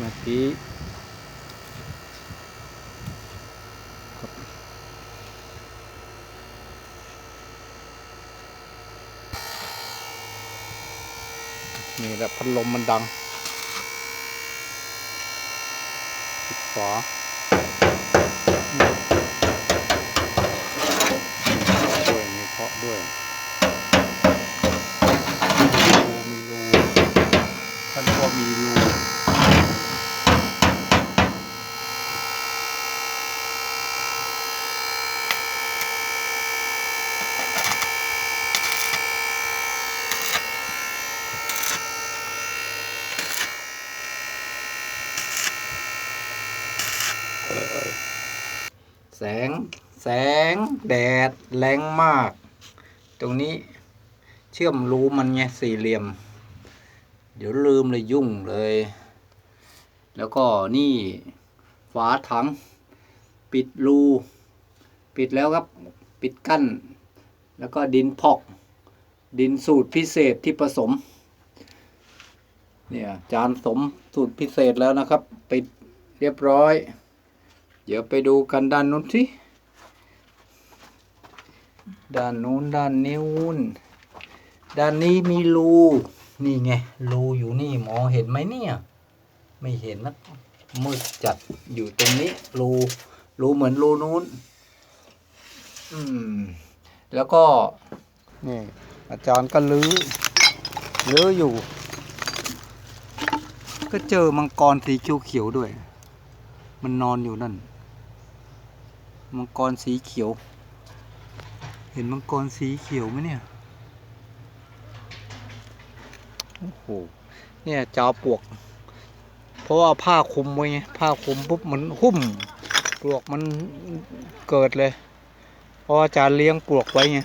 มื่อกี้นี่แหละพัดลมมันดังปิดฝาด้วยมีเคาะด้วยมีรูมีรูท่านก็มีรู แสง แสง แดด แรงมาก ตรงนี้เชื่อมรูมันไงสี่เหลี่ยม เดี๋ยวลืมเลยยุ่งเลย แล้วก็นี่ฝาถัง ปิดรู ปิดแล้วครับ ปิดกั้น แล้วก็ดินพอก ดินสูตรพิเศษที่ผสม เนี่ย จานสมสูตรพิเศษแล้วนะครับ ปิดเรียบร้อย เดี๋ยวไปดูกันด้านนู้นสิ ด้านนู้นด้านนี้วุ้นด้านนี้มีรูนี่ไงรูอยู่นี่มองเห็นไหมเนี่ย ไม่เห็นนะมืดจัดอยู่ตรงนี้รูรูเหมือนรูนู้น อืม แล้วก็ นี่ อาจารย์ก็ลื้อลื้ออยู่ ก็เจอมังกรสีเขียวๆด้วย มันนอนอยู่นั่น มังกรสีเขียว เห็นมังกรสีเขียวไหมเนี่ย โอ้โห เนี่ยจาปลวก เพราะว่าผ้าคลุมไว้ไงผ้าคลุมปุ๊บมันหุ้มปลวกมันเกิดเลย เพราะอาจารย์เลี้ยงปลวกไว้ไง